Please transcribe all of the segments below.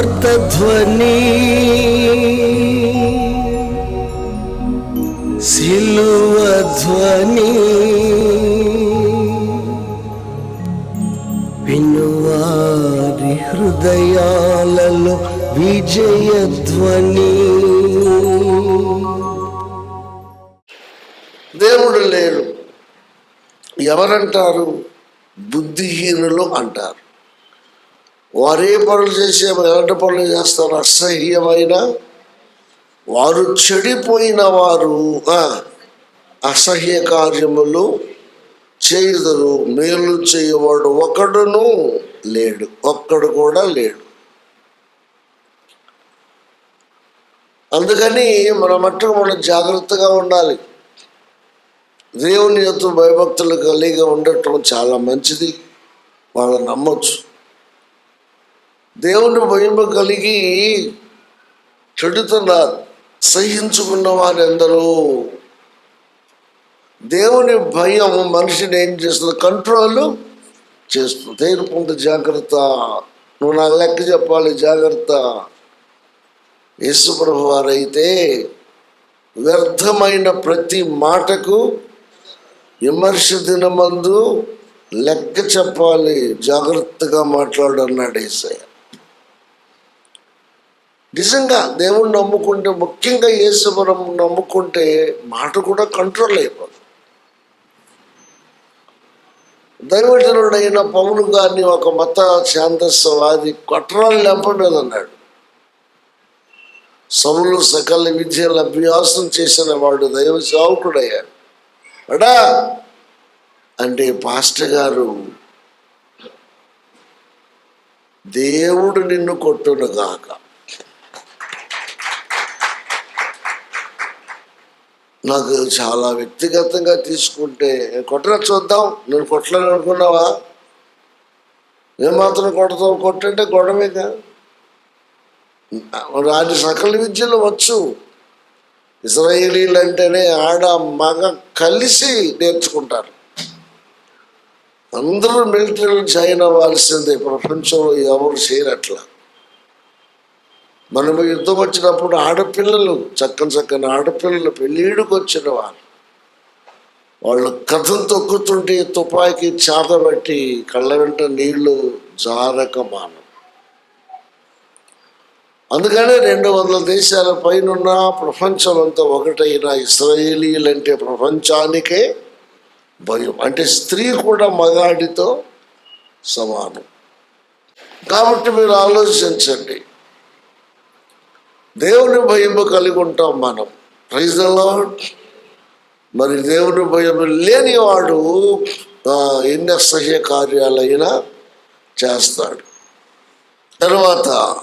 సువార్త ధ్వని వినువారి హృదయాలలో విజయ ధ్వని దేవుడు లేడు. ఎవరంటారు? బుద్ధిహీనులు అంటారు. వారే పనులు చేసే ఎలాంటి పనులు చేస్తారు? అసహ్యమైన వారు చెడిపోయిన వారు అసహ్య కార్యములు చేయుదరు. మేలు చేయవాడు ఒకడును లేడు ఒక్కడు కూడా లేడు. అందుకని మన మట్టుకు మనం జాగ్రత్తగా ఉండాలి. దేవుని యొక్క భయభక్తులు కలిగి ఉండటం చాలా మంచిది. వాళ్ళు నమ్మొచ్చు. దేవుని భయం కలిగి చెడుతున్నారు సహించుకున్న వారెందరూ. దేవుని భయం మనిషిని ఏం చేస్తుంది? కంట్రోల్ చేస్తుంది. తేరుకుంటే జాగ్రత్త. నువ్వు నాకు లెక్క చెప్పాలి జాగ్రత్త. యేసుప్రభు వారైతే వ్యర్థమైన ప్రతి మాటకు విమర్శ దినమందు లెక్క చెప్పాలి జాగ్రత్తగా మాట్లాడన్నాడు ఏసయ్య. నిజంగా దేవుణ్ణి నమ్ముకుంటే ముఖ్యంగా యేసువరం నమ్ముకుంటే మాట కూడా కంట్రోల్ అయిపోదు. దైవజనుడైన పౌలు గారిని ఒక మత శాంతస్వాది కొట్రాలు లెంప అన్నాడు సములు సకల విద్యలు అభ్యాసం చేసిన వాడు దైవ సేవకుడయ్యాడు. అడా! అంటే పాస్టర్ గారు దేవుడు నిన్ను కొట్టును నాకు చాలా వ్యక్తిగతంగా తీసుకుంటే కొట్టరా చూద్దాం నేను కొట్టలేను అనుకున్నావా? ఏమాత్రం కొడతావు కొట్టంటే గొడవేగా రాని సకల విద్యలు వచ్చు. ఇస్రాయేలీలు అంటేనే ఆడ మగ కలిసి నేర్చుకుంటారు. అందరూ మిలిటరీలో జాయిన్ అవ్వాల్సిందే ప్రపంచంలో ఎవరు చేయరు అట్లా మనము యుద్ధం వచ్చినప్పుడు ఆడపిల్లలు చక్కని చక్కని ఆడపిల్లలు పెళ్ళిడికి వచ్చిన వాళ్ళు. వాళ్ళు కథం తొక్కుతుంటే తుపాకి చాతబట్టి కళ్ళ వెంట నీళ్ళు జారక మానం అందుకనే రెండు వందల దేశాల పైన ప్రపంచం అంతా ఒకటైన ఇస్రాయేలీలంటే ప్రపంచానికే భయం. అంటే స్త్రీ కూడా మగాడితో సమానం. కాబట్టి మీరు ఆలోచించండి. దేవుని భయం కలిగి ఉంటాం మనం. ప్రైజ్ అలాడ్ మరి దేవుని భయం లేనివాడు ఎన్ని అసహ్య కార్యాలైనా చేస్తాడు. తర్వాత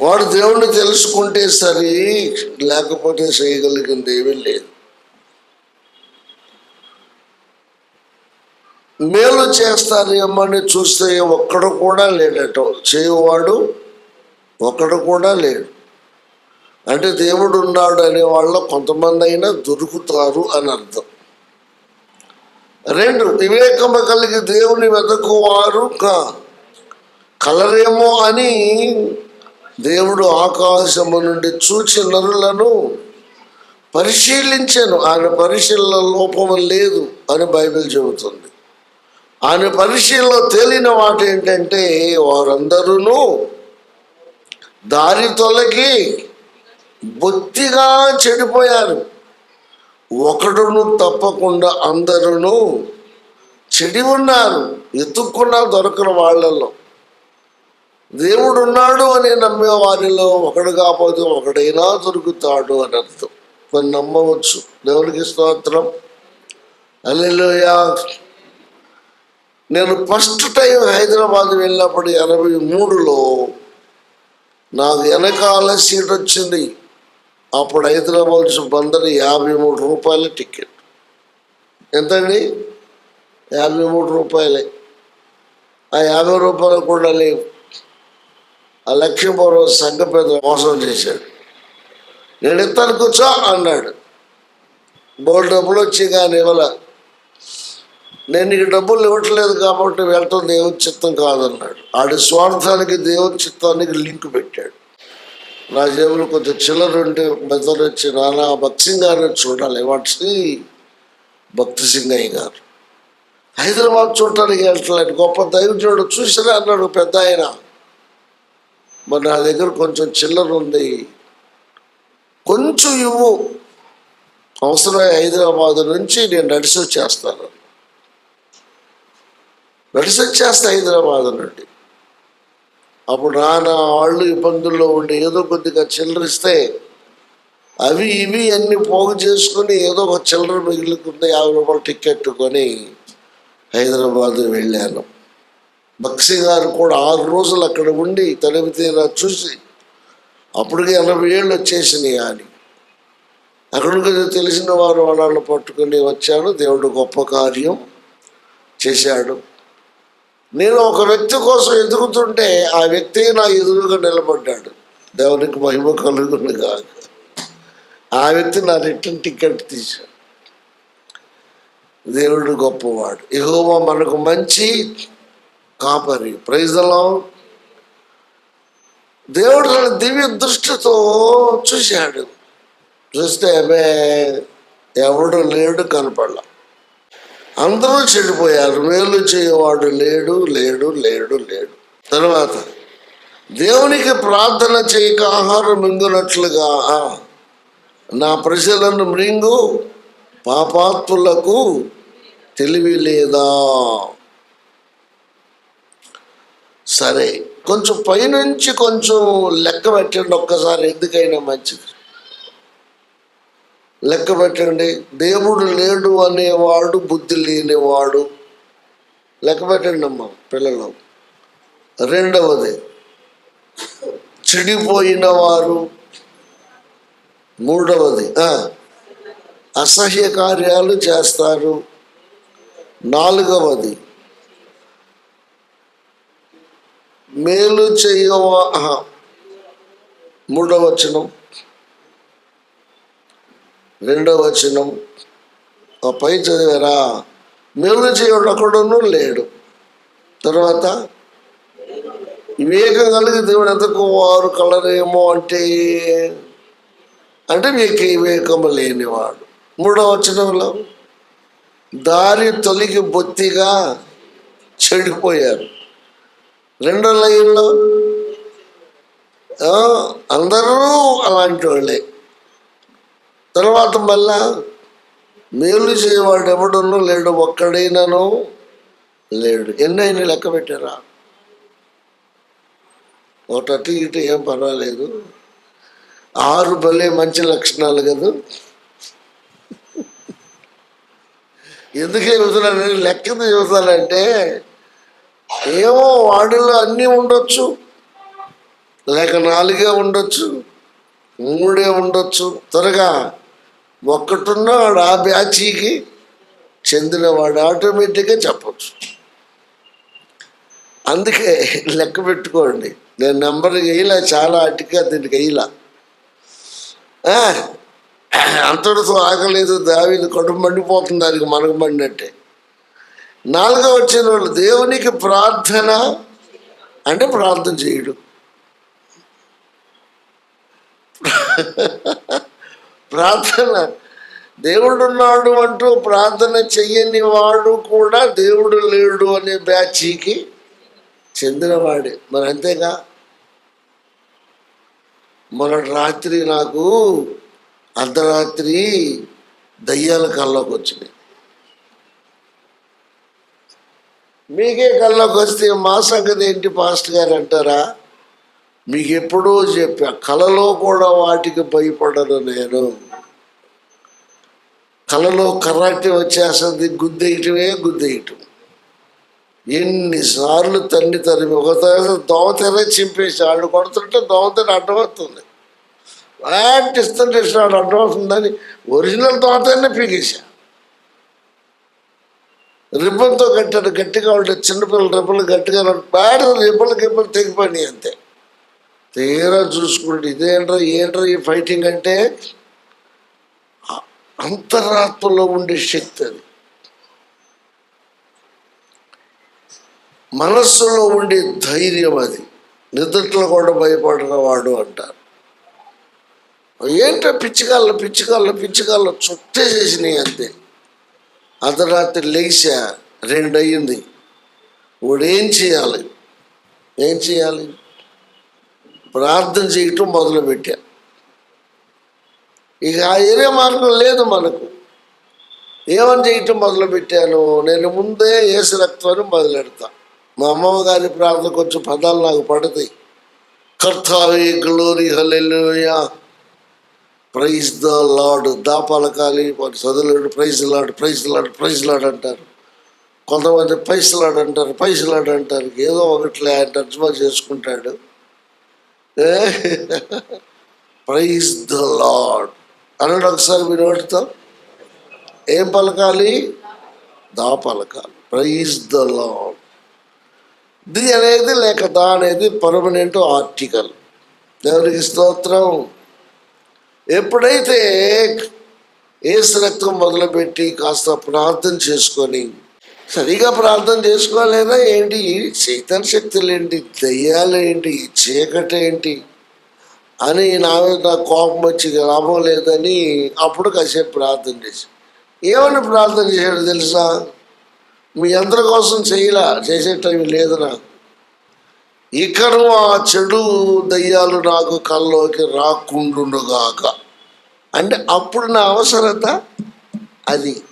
వాడు దేవుణ్ణి తెలుసుకుంటే సరి లేకపోతే చేయగలిగింది ఏమీ లేదు. మేలు చేస్తారేమని చూస్తే ఒక్కడు కూడా లేడట. చేయవాడు ఒక్కడు కూడా లేడు. అంటే దేవుడు ఉన్నాడు అనే వాళ్ళ కొంతమంది అయినా దొరుకుతారు అని అర్థం. రెండు వివేకము కలిగి దేవుని వెతకువారు కా- కలరేమో అని దేవుడు ఆకాశము నుండి చూచి నరులను పరిశీలించాను. ఆయన పరిశీలన లోపము లేదు అని బైబిల్ చెబుతుంది. ఆయన పరిశీలనలో తేలిన మాట ఏంటంటే వారందరూ దారి తొలగి బొత్తిగా చెడిపోయారు. ఒకడును తప్పకుండా అందరూ చెడి ఉన్నారు ఎత్తుక్కున్నా దొరకని వాళ్ళల్లో. దేవుడు ఉన్నాడు అని నమ్మే వారిలో ఒకడు కాకపోతే ఒకడైనా దొరుకుతాడు అని అర్థం. కొన్ని నమ్మవచ్చు. దేవునికి స్తోత్రం. అల్లెలుయా నేను ఫస్ట్ టైం హైదరాబాద్ వెళ్ళినప్పుడు ఎనభై మూడులో నాకు వెనకాల సీట్ వచ్చింది. అప్పుడు హైదరాబాద్ బందరు యాభై మూడు రూపాయల టికెట్. ఎంతండి? యాభై మూడు రూపాయలే. ఆ యాభై రూపాయలు కూడా లేవు. ఆ లక్ష్మీపురం సంఘ పెద్ద మోసం చేశాడు. నేను ఇస్తాను కూర్చో అన్నాడు. బోర్డు డబ్బులు వచ్చి కానీ ఇవ్వలే. నేను నీకు డబ్బులు ఇవ్వట్లేదు కాబట్టి వెళ్ళటం దేవుని చిత్తం కాదన్నాడు. ఆడి స్వార్థానికి దేవుని చిత్తానికి లింక్ పెట్టాడు. నా జేబులు కొంచెం చిల్లర ఉంటే మెదడు వచ్చి నానా భక్తి సింగ్ గారిని చూడాలి. వాటి భక్తి సింగయ్య గారు. హైదరాబాద్ చూడటానికి వెళ్ళట్లేదు గొప్ప దైవజనుడు చూసిరా అన్నాడు పెద్ద ఆయన. మరి నా దగ్గర కొంచెం చిల్లర ఉంది. కొంచెం ఇవ్వు. అవసరమై హైదరాబాద్ నుంచి నేను నడిచి వచ్చేస్తాను. మెడిసిన్ వచ్చేస్తా హైదరాబాద్ నుండి అప్పుడు నానా వాళ్ళు ఇబ్బందుల్లో ఉండి ఏదో కొద్దిగా చిల్లరిస్తే అవి ఇవి అన్ని పోగు చేసుకుని ఏదో ఒక చిల్లర మిగులుకుంది యాభై రూపాయలు టికెట్ కొని హైదరాబాద్ వెళ్ళాను. బక్సీ గారు కూడా ఆరు రోజులు అక్కడ ఉండి తనివి తీరా చూసి అప్పటికి ఎనభై ఏళ్ళు వచ్చేసినాయి అని. అక్కడికి తెలిసిన వారు వాళ్ళని పట్టుకుని వచ్చాడు దేవుడు గొప్ప కార్యం చేశాడు. నేను ఒక వ్యక్తి కోసం ఎదుగుతుంటే ఆ వ్యక్తి నా ఎదురుగా నిలబడ్డాడు. దేవునికి మహిమ కలుగును కాదు ఆ వ్యక్తి నా రిటర్న్ టికెట్ తీశాడు. దేవుడు గొప్పవాడు. ఎహోమా మనకు మంచి కాపరి. ప్రైజలో దేవుడు తన దివ్య దృష్టితో చూశాడు. చూస్తే అబ్బే ఎవడు లేడు కనపడలా. అందరూ చెడిపోయారు. మేలు చేయవాడు లేడు లేడు లేడు లేడు. తర్వాత దేవునికి ప్రార్థన చేయక ఆహారం మింగునట్లుగా నా ప్రజలను మృంగు పాపాత్ములకు తెలివి లేదా? సరే కొంచెం పైనుంచి కొంచెం లెక్క పెట్టండి ఒక్కసారి ఎందుకైనా మంచిది. లెక్క పెట్టండి. దేవుడు లేడు అనేవాడు బుద్ధి లేనివాడు. లెక్క పెట్టండి అమ్మ పిల్లలు. రెండవది చెడిపోయిన వారు. మూడవది అసహ్య కార్యాలు చేస్తారు. నాలుగవది మేలు చేయవా మూడవచనం. రెండవ వచనం ఆ పై చదివారా మేలు చేయడు ఒకడును లేడు. తర్వాత వివేకం కలిగి దేవుడు ఎంతకు వారు కలరేమో అంటే అంటే మీకు వివేకము లేనివాడు. మూడవ వచనంలో దారి తొలగి బొత్తిగా చెడిపోయారు. రెండో లైన్లో అందరూ అలాంటి వాళ్ళే. తర్వాత మళ్ళా మేలు చేయవాడు ఎవడును లేడు ఒక్కడైనాను లేడు. ఎన్నైనా లెక్క పెట్టారా? ఒకటి అటు ఇటు ఏం పర్వాలేదు. ఆరు భలే మంచి లక్షణాలు కదా. ఎందుకే చెబుతున్నాను? లెక్క చెబుతానంటే ఏమో వాడిలో అన్నీ ఉండొచ్చు. లేక నాలుగే ఉండొచ్చు. మూడే ఉండొచ్చు. త్వరగా ఒక్కటున్నాడు ఆ బ్యాచీకి చెందినవాడు ఆటోమేటిక్గా చెప్పచ్చు. అందుకే లెక్క పెట్టుకోండి. నేను నెంబర్ వేయలే చాలా అటుగా దీనికి వేయలా అంతటితో ఆగలేదు దావిని కడుపు మండిపోతుంది దానికి మనకు మండినట్టే. నాలుగో వచ్చిన వాళ్ళు దేవునికి ప్రార్థన అంటే ప్రార్థన చేయడు. ప్రార్థన. దేవుడు ఉన్నాడు అంటూ ప్రార్థన చెయ్యని వాడు కూడా దేవుడు లేడు అనే బ్యాచీకి చెందినవాడే. మరి అంతేగా? మొన్నటి రాత్రి నాకు అర్ధరాత్రి దయ్యాల కల్లోకి వచ్చినాయి. మీకే కల్లోకి వస్తే మా సంగతి ఏంటి పాస్ట్ గారు అంటారా? మీకు ఎప్పుడో చెప్పా కలలో కూడా వాటికి భయపడను నేను. కలలో కరాటే వచ్చేస్తుంది గుద్దేయటమే గుద్దేయటం. ఎన్నిసార్లు తన్ని తరిమి ఒకసారి దోమతెర చింపేసి వాళ్ళు కొడుతుంటే దోమతెర అడ్డమవుతుంది. వాటి ఇస్తుంటే వాడు అడ్డమవుతుందని ఒరిజినల్ దోమతెరనే పీకేశా. రిబ్బన్తో కట్టాడు గట్టిగా ఉంటే చిన్నపిల్లలు రిబ్బన్లు గట్టిగా బ్యాడ్ రిబ్బన్లు గిబ్బలు తెగిపోయినాయి అంతే. తీరా చూసుకుంటే ఇదేంట్రా ఏంట్రా ఈ ఫైటింగ్ అంటే? అంతరాత్మలో ఉండే శక్తి అది. మనస్సులో ఉండే ధైర్యం అది. నిద్రలో కూడా భయపడిన వాడు అంటారు. ఏంటో పిచ్చికాళ్ళు పిచ్చికాళ్ళు పిచ్చికాళ్ళు చుట్టేసేసినాయి అంతే. అర్ధరాత్రి లేచా రెండు అయ్యింది వాడు ఏం చేయాలి? ఏం చేయాలి? ప్రార్థన చేయటం మొదలుపెట్టా. ఇక ఆ ఏరే మార్గం లేదు మనకు. ఏమని చేయటం మొదలుపెట్టాను? నేను ముందే ఏసు రక్తాన్ని మొదలెడతా. మా అమ్మమ్మ గారి ప్రార్థన కొంచెం పదాలు నాకు పడతాయి. కర్తావి glory hallelujah praise the Lord దా పలకాలి వాడు చదువులేడు. Praise Lord praise Lord praise Lord అంటారు. కొంతమంది పైసలాడు అంటారు పైసలాడు అంటారు. ఏదో ఒకట్లే ఆయన తర్జుమా చేసుకుంటాడు. ప్రైజ్ ద లార్డ్ అన్నాడు ఒకసారి మీరు ఓటుతో ఏం పలకాలి? దా పలకాలి. ప్రైజ్ ద లార్డ్ ది అనేది లేక దా అనేది పర్మనెంట్ ఆర్టికల్. దేవునికి స్తోత్రం. ఎప్పుడైతే ఏసు రక్తం మొదలుపెట్టి కాస్త ప్రార్థన చేసుకొని సరిగా ప్రార్థన చేసుకోలేదా ఏంటి? ఈ చైతన్య శక్తులు ఏంటి? దయ్యాలేంటి ఈ చీకటి ఏంటి? అని నా మీద కోపం వచ్చి లాభం లేదని అప్పుడు కాసేపు ప్రార్థన చేసి. ఏమని ప్రార్థన చేశాడు తెలుసా? మీ అందరి కోసం చేయలా? చేసే టైం లేదు నాకు ఇకను ఆ చెడు దయ్యాలు నాకు కల్లోకి రాకుండుగాక అంటే అప్పుడు నా అవసరత అది.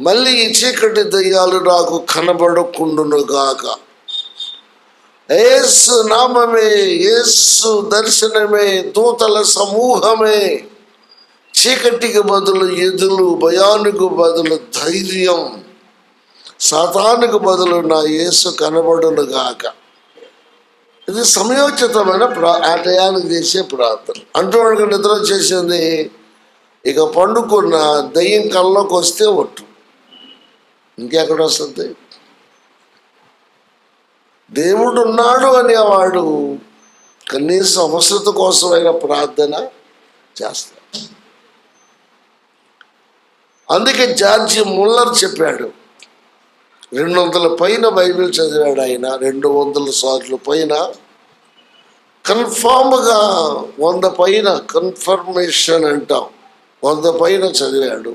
మళ్ళీ ఈ చీకటి దయ్యాలు నాకు కనబడకుండునుగాక ఏసు నామమే ఏసు దర్శనమే దూతల సమూహమే. చీకటికి బదులు ఎదులు భయానికి బదులు ధైర్యం. సాతానికి బదులు నా యేసు కనబడునుగాక ఇది సమయోచితమైన ప్రా ఆ టయానికి చేసే ప్రార్థన. అంటూ నిద్ర చేసింది. ఇక పండుకున్న దయ్యం కల్లోకి వస్తే ఒట్టు. ఇంకెక్కడ వస్తుంది దేవుడు ఉన్నాడు అనేవాడు కనీసం అవసరత కోసమైన ప్రార్థన చేస్తాడు. అందుకే జార్జి ముల్లర్ చెప్పాడు రెండు వందల పైన బైబిల్ చదివాడు ఆయన రెండు వందల సార్లు పైన కన్ఫామ్గా వంద పైన కన్ఫర్మేషన్ అంటాం వంద పైన చదివాడు.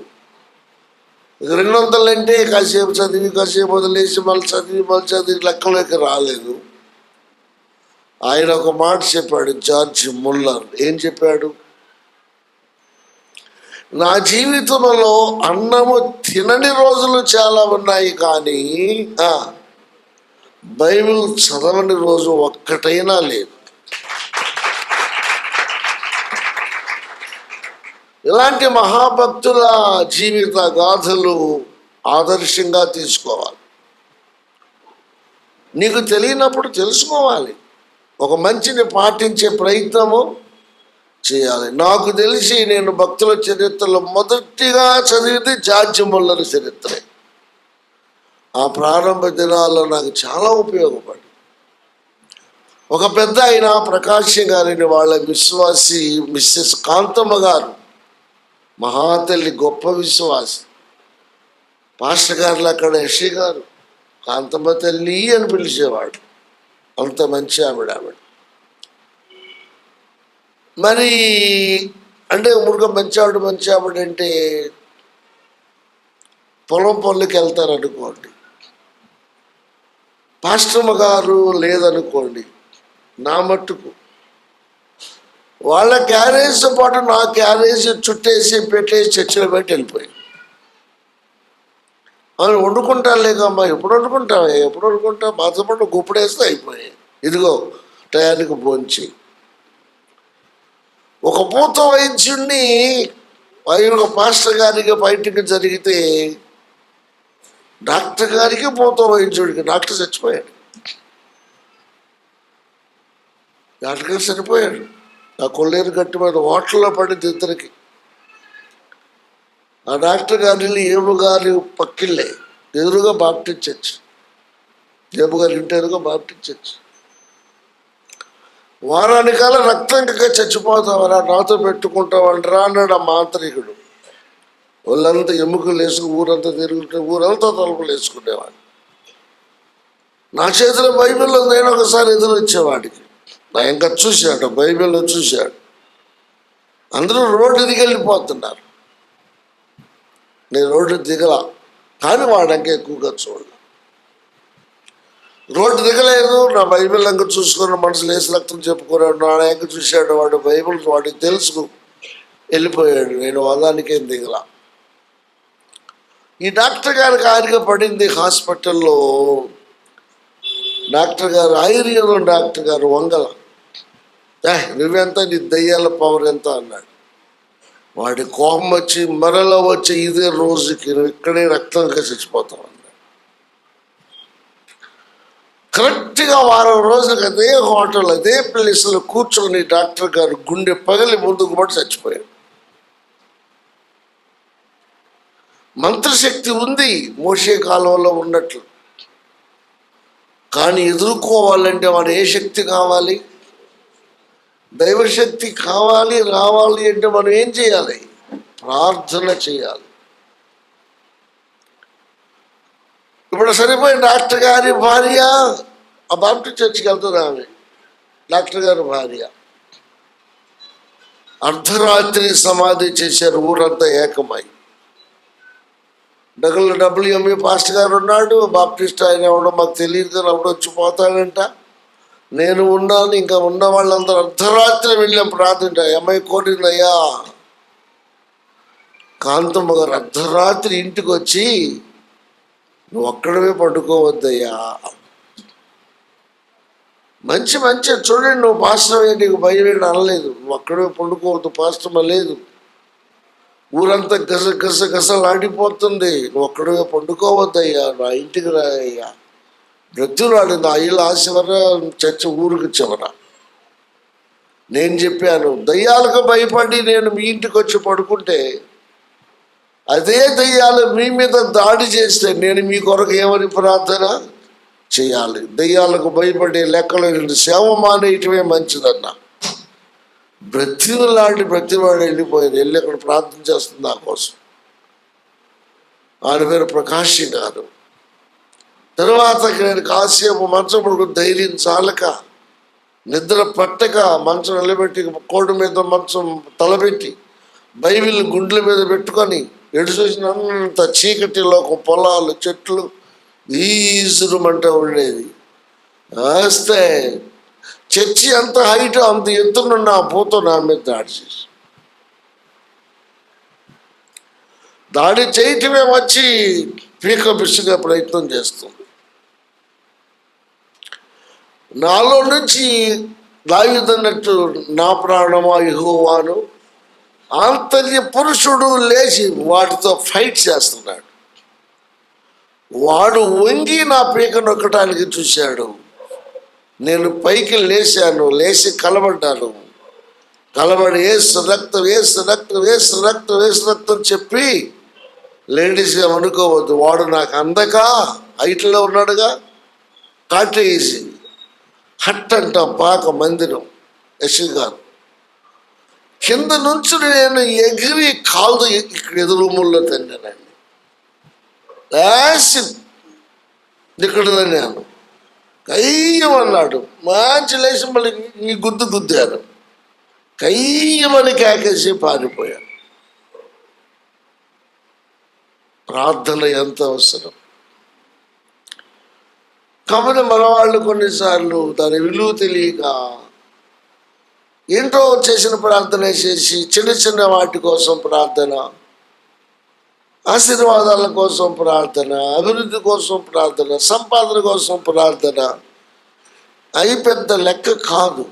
ఇక రెండు వందలు అంటే కాసేపు చదివి కాసేపు వదిలేసి మళ్ళీ చదివి మళ్ళీ చదివి లెక్కలోకి రాలేదు. ఆయన ఒక మాట చెప్పాడు జార్జ్ ముల్లర్. ఏం చెప్పాడు? నా జీవితంలో అన్నము తినని రోజులు చాలా ఉన్నాయి కానీ బైబిల్ చదవని రోజు ఒక్కటైనా లేదు. ఇలాంటి మహాభక్తుల జీవిత గాథలు ఆదర్శంగా తీసుకోవాలి. నీకు తెలియనప్పుడు తెలుసుకోవాలి. ఒక మంచిని పాటించే ప్రయత్నము చేయాలి. నాకు తెలిసి నేను భక్తుల చరిత్రలో మొదటిగా చదివింది జార్జ్ ముల్లర్ చరిత్రే. ఆ ప్రారంభ దినాల్లో నాకు చాలా ఉపయోగపడి ఒక పెద్ద ఆయన ప్రకాశం గారిని వాళ్ళ విశ్వాసి మిస్సెస్ కాంతమ్మ గారు మహాతల్లి గొప్ప విశ్వాసి. పాస్టర్ గారులు అక్కడ యషి గారు కాంతమ్మ తల్లి అని పిలిచేవాడు. అంత మంచి ఆవిడ ఆవిడ మరి అంటే మురుగ మంచి ఆవిడ మంచి ఆవిడ అంటే పొలం పనులకి వెళ్తారనుకోండి. పాస్టమ్మ గారు లేదనుకోండి నా మట్టుకు వాళ్ళ క్యారేజ్తో పాటు నా క్యారేజ్ చుట్టేసి పెట్టేసి చర్చిలో పెట్టి వెళ్ళిపోయి అవును వండుకుంటా అమ్మా ఎప్పుడు వండుకుంటావు ఎప్పుడు వండుకుంటావు మాతో పాటు గుప్పుడేస్తే అయిపోయాయి. ఇదిగో టయానికి పోంచి ఒక పూత వైద్యుడిని ఒక పాస్టర్ గారికి బయటికి జరిగితే డాక్టర్ గారికి పూత వైద్యుడికి డాక్టర్ చచ్చిపోయాడు. డాక్టర్ గారు చనిపోయాడు ఆ కొల్లేరు గట్టి మీద ఓట్లలో పడింది ఇద్దరికి. ఆ డాక్టర్ గారిని ఏబు గారి పక్కిళ్ళే ఎదురుగా బాప్టించచ్చు ఏబు గారి ఇంటి ఎదురుగా బాప్టించచ్చు వారానికాల రక్తంగా చచ్చిపోతావరా నాతో పెట్టుకుంటావంటరా అన్నాడు ఆ మాంత్రికుడు. వాళ్ళంతా ఎముకలు వేసుకు ఊరంతా తిరుగుతుంటే ఊరంతా తలుపులు వేసుకునేవాడు. నా చేతిలో బైబిల్లో నేను ఒకసారి ఎదురు వచ్చేవాడికి నా ఇంకా చూశాడు బైబిల్లో చూశాడు. అందరూ రోడ్డు దిగి వెళ్ళిపోతున్నారు. నేను రోడ్డు దిగల కానీ వాడంక ఎక్కువగా చూడాలి రోడ్డు దిగలేదు నా బైబిల్ అంక చూసుకున్న మనసు లేసి రక్తం చెప్పుకున్నాడు నా అంక చూశాడు వాడు బైబిల్ వాడికి తెలుసు వెళ్ళిపోయాడు. నేను వదానికేం దిగల. ఈ డాక్టర్ గారికి ఆరిక పడింది హాస్పిటల్లో. డాక్టర్ గారు ఐరియలో డాక్టర్ గారు వంగల. నువ్వెంత నీ దయ్యాల పవర్ ఎంత అన్నాడు. వాడి కోపం వచ్చి మరలో వచ్చి ఇదే రోజుకి నువ్వు ఇక్కడే రక్తంగా చచ్చిపోతావు కరెక్ట్గా వారం రోజులకు అదే హోటల్ అదే ప్లేస్లో కూర్చొని డాక్టర్ గారు గుండె పగిలి ముందుకు పడి చచ్చిపోయాడు. మంత్రశక్తి ఉంది మోసే కాలంలో ఉన్నట్లు. కానీ ఎదుర్కోవాలంటే వాడు ఏ శక్తి కావాలి? దైవశక్తి కావాలి రావాలి అంటే మనం ఏం చేయాలి? ప్రార్థన చేయాలి. ఇప్పుడు సరిపోయి డాక్టర్ గారి భార్య ఆ బాప్టి చర్చికి వెళ్తుంది ఆమె. డాక్టర్ గారి భార్య. అర్ధరాత్రి సమాధి చేశారు ఊరంతా ఏకమై. డబ్బులు డబ్బులు పాస్టర్ గారు ఉన్నాడు బాప్టిస్ట్ ఆయన ఎవడో మాకు తెలియదు కానీ అప్పుడు వచ్చి పోతాడంట. నేను ఉన్నాను ఇంకా ఉన్న వాళ్ళందరూ అర్ధరాత్రి వెళ్ళాం ప్రార్థన అమ్మాయి కోటిందయ్యా? కాంతమ్మ గారు అర్ధరాత్రి ఇంటికి వచ్చి నువ్వు ఒక్కడవే పడుకోవద్దయ్యా. మంచి మంచి చూడండి నువ్వు పాస్టర్ నీకు భయం ఏంటి? అనలేదు. నువ్వు ఒక్కడవే పండుకోవద్దు పాస్టర్ లేదు. ఊరంతా గస గస గసలాడిపోతుంది. నువ్వు ఒక్కడవే పండుకోవద్దయ్యా నా ఇంటికి రాయ్యా. బ్రతులాడు నా ఇల్లు ఆ చివర చర్చ ఊరికి చివర? నేను చెప్పాను దయ్యాలకు భయపడి నేను మీ ఇంటికి వచ్చి పడుకుంటే అదే దయ్యాలు మీ మీద దాడి చేస్తే నేను మీ కొరకు ఏమని ప్రార్థన చేయాలి? దయ్యాలకు భయపడే లెక్కలు సేవ మానేయటమే మంచిదన్న. బ్రతిలాంటి ప్రతివాడు వెళ్ళిపోయింది వెళ్ళి అక్కడ ప్రార్థన చేస్తుంది నా కోసం. ఆయన పేరు ప్రకాశి గారు. తర్వాత నేను కాసేపు మంచం పడుకుని ధైర్యం చాలక నిద్ర పట్టక మంచం నిలబెట్టి కోడి మీద మంచం తలబెట్టి బైబిల్ గుండెల మీద పెట్టుకొని ఎడుచూసినంత చీకటిలో పొలాలు చెట్లు ఈసురుమంట ఉండేది వస్తే చర్చి అంత హైట్ అంత ఎత్తునున్న ఆ పూత నా మీద దాడి చేసి దాడి చేయటమే వచ్చి పీక బిస్సుగా ప్రయత్నం చేస్తుంది. నాలో నుంచి దావిదన్నట్టు నా ప్రాణమా యెహోవాను? ఆంతర్య పురుషుడు లేచి వాటితో ఫైట్ చేస్తున్నాడు. వాడు వంగి నా పీక నొక్కడానికి చూశాడు. నేను పైకి లేచాను లేచి కలబడ్డాను. కలబడి వేసు రక్తం వేసు రక్తం వేసు రక్తం వేసు రక్తం చెప్పి లేడీస్గా అనుకోవద్దు. వాడు నాకు అందక హైట్లో ఉన్నాడుగా. కాటేసి హట్ అంట పాక మందిరం యశ్ గారు. కింద నుంచి నేను ఎగిరి కాలు ఇక్కడ ఎదురుముల్లో తిన్నానండి. లేచి ఇక్కడ తిన్నాను. కయ్యమన్నాడు. మంచి లేచి మళ్ళీ ఈ గుద్దు గుద్దారు. కయ్యమని కేకేసి పారిపోయాను. ప్రార్థన ఎంత అవసరం? కాకపోతే మన వాళ్ళు కొన్నిసార్లు దాని విలువ తెలియక ఇంట్లో చేసిన ప్రార్థన చేసి చిన్న చిన్న వాటి కోసం ప్రార్థన ఆశీర్వాదాల కోసం ప్రార్థన అభివృద్ధి కోసం ప్రార్థన సంపాదన కోసం ప్రార్థన. అవి పెద్ద లెక్క కాదు.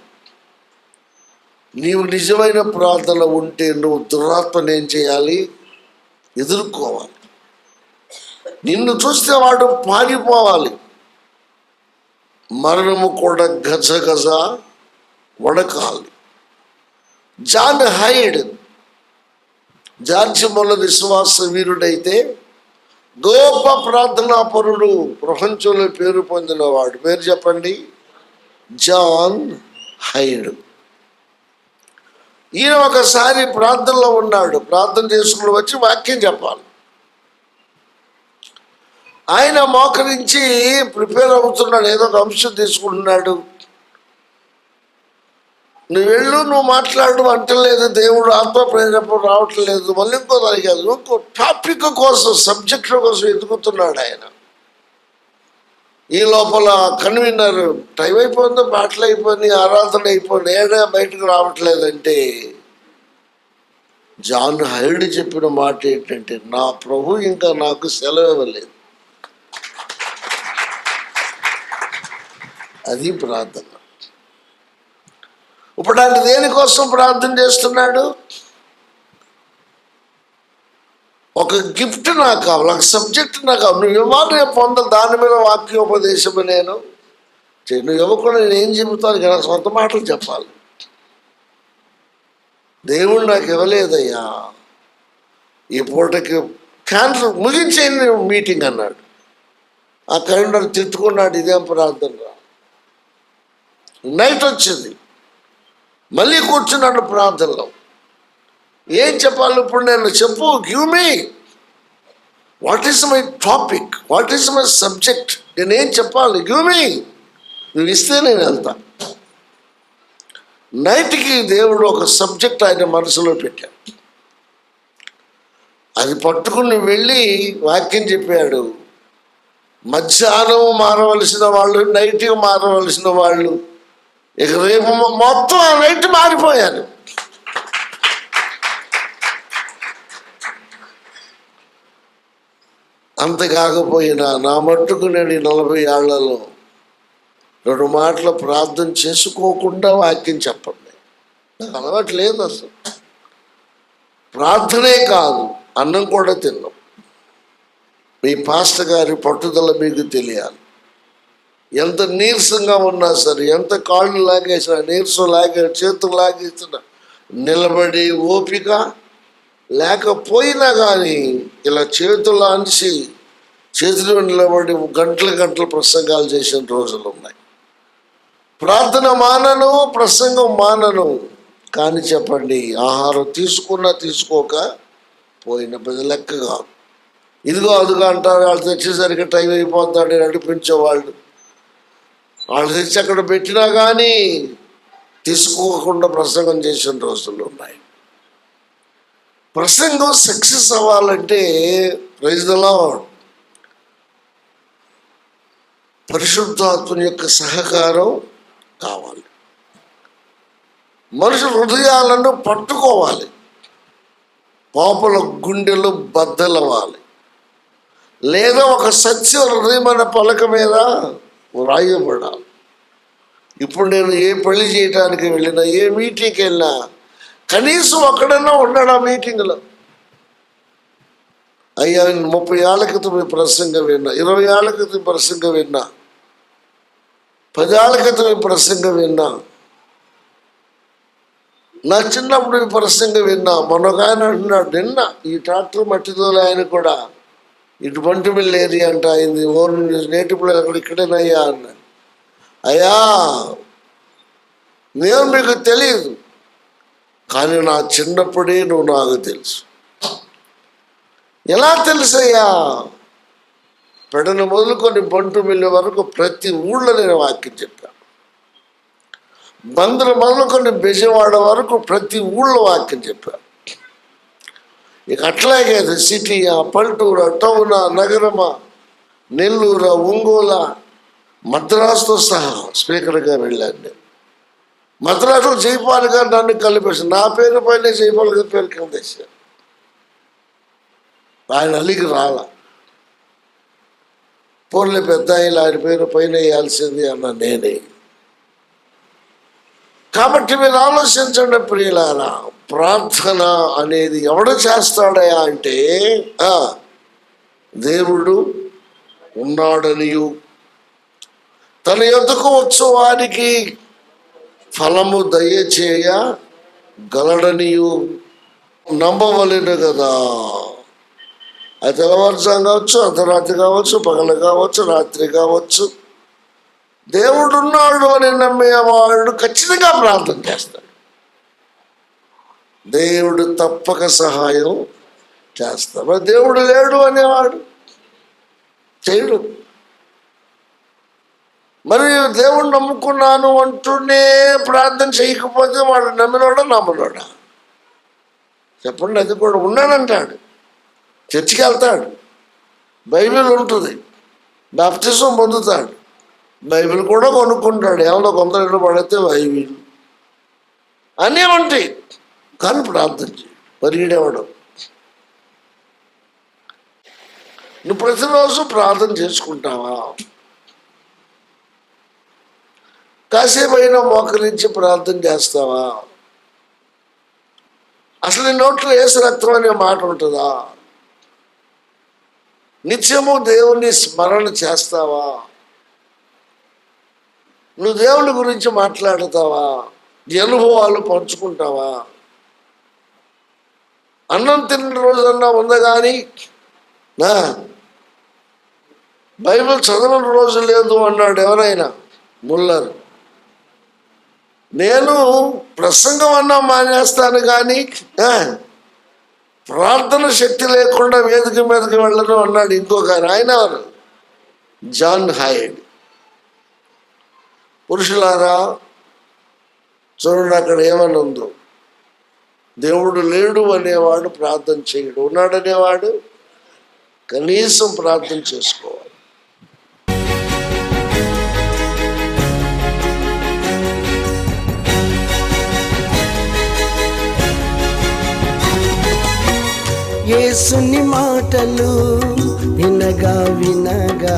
నీవు నిజమైన ప్రార్థన ఉంటే నువ్వు దురాత్మను ఏం చేయాలి? ఎదుర్కోవాలి. నిన్ను చూస్తే వాడు పారిపోవాలి. మరణము కూడా గజ గజ వడకాలి. జాన్ హైడ్ జార్జి విశ్వాస వీరుడైతే గొప్ప ప్రార్థనా పరుడు ప్రపంచంలో పేరు పొందినవాడు. పేరు చెప్పండి? John Hyde. ఈయన ఒకసారి ప్రార్థనలో ఉన్నాడు. ప్రార్థన చేసుకుని వచ్చి వాక్యం చెప్పాలి. ఆయన మోకరించి ప్రిపేర్ అవుతున్నాడు ఏదో ఒక అంశం తీసుకుంటున్నాడు. నువ్వు వెళ్ళు నువ్వు మాట్లాడు అంటలేదు దేవుడు ఆత్మ ప్రేరేపణ రావట్లేదు మళ్ళీ ఇంకో దానికి కాదు ఇంకో టాపిక్ కోసం సబ్జెక్ట్ కోసం ఎదుగుతున్నాడు ఆయన. ఈ లోపల కన్వీనర్ టైం అయిపోయిందో పాటలు అయిపోయింది ఆరాధన అయిపోయింది ఏడా బయటకు రావట్లేదంటే జాన్ హైడ్ చెప్పిన మాట ఏంటంటే నా ప్రభు ఇంకా నాకు సెలవు ఇవ్వలేదు. అది ప్రార్థన. ఇప్పుడు అంటే దేనికోసం ప్రార్థన చేస్తున్నాడు? ఒక గిఫ్ట్ నాకు కావాలి ఒక సబ్జెక్ట్ నాకు కావాలి. నువ్వు ఇవ్వాలి రేపు పొందాలి. దాని మీద వాక్యోపదేశం నేను నువ్వు ఇవ్వకుండా నేను ఏం చెబుతాను? కదా సొంత మాటలు చెప్పాలి. దేవుడు నాకు ఇవ్వలేదయ్యా. ఈ పూటకి క్యాన్సర్ ముగించేయండి మీటింగ్ అన్నాడు. ఆ కైండర్ తిట్టుకున్నాడు ఇదేం ప్రార్థన రా. నైట్ వచ్చింది. మళ్ళీ కూర్చున్నాడు ప్రాంతంలో. ఏం చెప్పాలి ఇప్పుడు నేను చెప్పు. Give me what is my topic what is my subject నేనేం చెప్పాలి? గివ్ మీ నువ్వు ఇస్తే నేను వెళ్తా. నైట్కి దేవుడు ఒక సబ్జెక్ట్ ఆయన మనసులో పెట్టాడు. అది పట్టుకుని వెళ్ళి వాక్యం చెప్పాడు. మధ్యాహ్నం మారవలసిన వాళ్ళు నైట్కి మారవలసిన వాళ్ళు ఇక రేపు మొత్తం ఆ నైట్ మారిపోయాను అంత కాకపోయినా నా మట్టుకు నేను నలభై ఏళ్ళలో రెండు మాటలు ప్రార్థన చేసుకోకుండా వాక్యం చెప్పండి. నాకు అలవాటు లేదు అసలు. ప్రార్థనే కాదు అన్నం కూడా తిన్నాం. మీ పాస్టర్ గారి పట్టుదల మీకు తెలియాలి. ఎంత నీరసంగా ఉన్నా సరే ఎంత కాళ్ళు లాగేసినా నీరసం లాగే చేతులు లాగేసినా నిలబడి ఓపిక లేకపోయినా కానీ ఇలా చేతులు అంచి చేతులు నిలబడి గంటల గంటల ప్రసంగాలు చేసిన రోజులు ఉన్నాయి. ప్రార్థన మానను ప్రసంగం మానను. కానీ చెప్పండి ఆహారం తీసుకున్నా తీసుకోక పోయిన పెద్ద లెక్క కాదు. ఇదిగో అదిగో అంటారు వాళ్ళు తెచ్చేసరికి టైం అయిపోతాడు నడిపించేవాళ్ళు వాళ్ళు తెచ్చి అక్కడ పెట్టినా కానీ తీసుకోకుండా ప్రసంగం చేసిన రోజులు ఉన్నాయి. ప్రసంగం సక్సెస్ అవ్వాలంటే ప్రైజ్లో పరిశుద్ధాత్మ యొక్క సహకారం కావాలి. మనుషు హృదయాలను పట్టుకోవాలి. పాపల గుండెలు బద్దలవ్వాలి. లేదా ఒక సత్య హృదయమైన పలక మీద వ్రాయబడాలి ఇప్పుడు నేను ఏ పెళ్ళి చేయడానికి వెళ్ళినా ఏ మీటింగ్కి వెళ్ళినా కనీసం ఒక్కడన్నా ఉన్నాడు ఆ మీటింగ్లో అయ్యా నేను ముప్పై ఏళ్ళ క్రితం ఈ ప్రసంగం విన్నా ఇరవై ఏళ్ళ క్రితం ఈ ప్రసంగం విన్నా పది ఏళ్ళ క్రితం ఈ ప్రసంగం విన్నా నా చిన్నప్పుడు ఈ ప్రసంగం విన్నా మొన్నొక ఆయన అంటున్నాడు నిన్న ఈ ట్రాక్టర్ మట్టితోలే ఆయన కూడా ఇటు బంటిమిల్లి ఏరియా అంట అయింది. ఓన్ నేటి పిల్లలు అక్కడ ఇక్కడేనయ్యా అన్న అయ్యా నేను మీకు తెలియదు కానీ నా చిన్నప్పుడే నువ్వు నాకు తెలుసు. ఎలా తెలుసయ్యా పెడను మొదలుకొని బంటు మిల్లి వరకు ప్రతి ఊళ్ళో నేను వాక్యం చెప్పాను. బందరు మొదలుకొని బెజవాడ వరకు ప్రతి ఊళ్ళో వాక్యం చెప్పాను. ఇక అట్లాగే అది సిటీయా పల్టూరా టౌనా నగరమా నెల్లూరా ఒంగోల మద్రాసుతో సహా స్పీకర్గా వెళ్ళాను నేను. మద్రాసులో జైపాల్ గారు నన్ను కలిపేసి నా పేరు పైన జైపాల్ గారి పేరు కింద ఆయన అలిగి రాల. పోర్లే పెద్ద ఆయన ఆయన పేరు పైన వేయాల్సింది అన్న నేనే. కాబట్టి మీరు ఆలోచించండి ప్రియులారా ప్రార్థన అనేది ఎవడు చేస్తాడయా అంటే దేవుడు ఉన్నాడనియు. తన ఎదుకు వచ్చు వారికి ఫలము దయచేయ గలడనియు. నమ్మవలెను కదా. అది తెల్లవారుజాం కావచ్చు అర్ధరాత్రి కావచ్చు పగల కావచ్చు రాత్రి కావచ్చు దేవుడు ఉన్నాడు అని నమ్మేవాడు ఖచ్చితంగా ప్రార్థన చేస్తాడు. దేవుడు తప్పక సహాయం చేస్తాడు. దేవుడు లేడు అనేవాడు చేయడు. మరి దేవుడు నమ్ముకున్నాను అంటూనే ప్రార్థన చేయకపోతే వాడు నమ్మినోడా నమ్మనోడా? చెప్పండి అది కూడా ఉన్నానంటాడు చర్చికి వెళ్తాడు. బైబిల్ ఉంటుంది. బాప్తిజం పొందుతాడు. బైబిల్ కూడా కొనుక్కుంటాడు. ఏమన్నా కొందరు పడితే బైబిల్ అన్నీ ఉంటాయి. కానీ ప్రార్థన చేయి. పరిగెడేవాడు. నువ్వు ప్రతిరోజు ప్రార్థన చేసుకుంటావా? కాసేపైనా మోకరించి ప్రార్థన చేస్తావా? అసలు నీ నోట్లో ఏసు రక్తం అనే మాట ఉంటుందా? నిత్యము దేవుణ్ణి స్మరణ చేస్తావా? నువ్వు దేవుని గురించి మాట్లాడతావా? అనుభవాలు పంచుకుంటావా? అన్నం తిన్న రోజన్నా ఉందా కానీ నా బైబిల్ చదవని రోజు లేదు అన్నాడు ఎవరైనా? ముల్లర్. నేను ప్రసంగం అన్నా మానేస్తాను కానీ ప్రార్థన శక్తి లేకుండా వేదిక మీదకి వెళ్ళను అన్నాడు ఇంకొక ఆయన. ఆయన జాన్ హైడ్. పురుషులారా చూడండి అక్కడ ఏమని ఉందో. దేవుడు లేడు అనేవాడు ప్రార్థన చేయడు ఉన్నాడనేవాడు కనీసం ప్రార్థన చేసుకోవాలి. మాటలు వినగా వినగా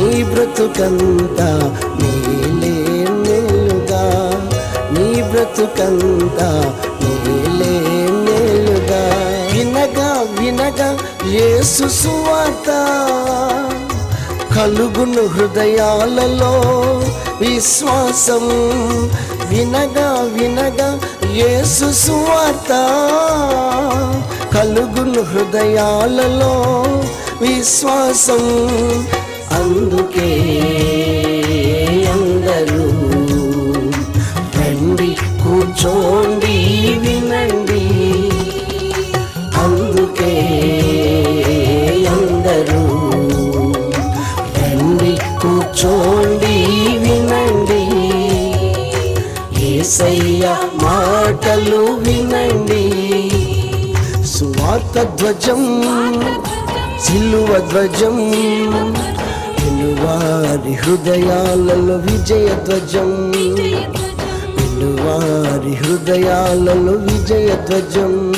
నీ బ్రతుకంతా నీలే నేలుగా. నీ బ్రతుకంతా నీలే నేలుగా. వినగా వినగా యేసు సువార్త. కలుగును హృదయాలలో విశ్వాసం. వినగా వినగా యేసు సువార్త. కలుగును హృదయాలలో విశ్వాసం. అందుకే అందరూ రండి కూర్చోండి వినండి. అందుకే అందరూ రండి కూర్చోండి వినండి. ఏసయ్య మాటలు వినండి. సువార్త ధ్వజం సిలువ ధ్వజం. వినువారి హృదయాలలో విజయ ధ్వజం. వినువారి హృదయాలలో విజయ ధ్వజం.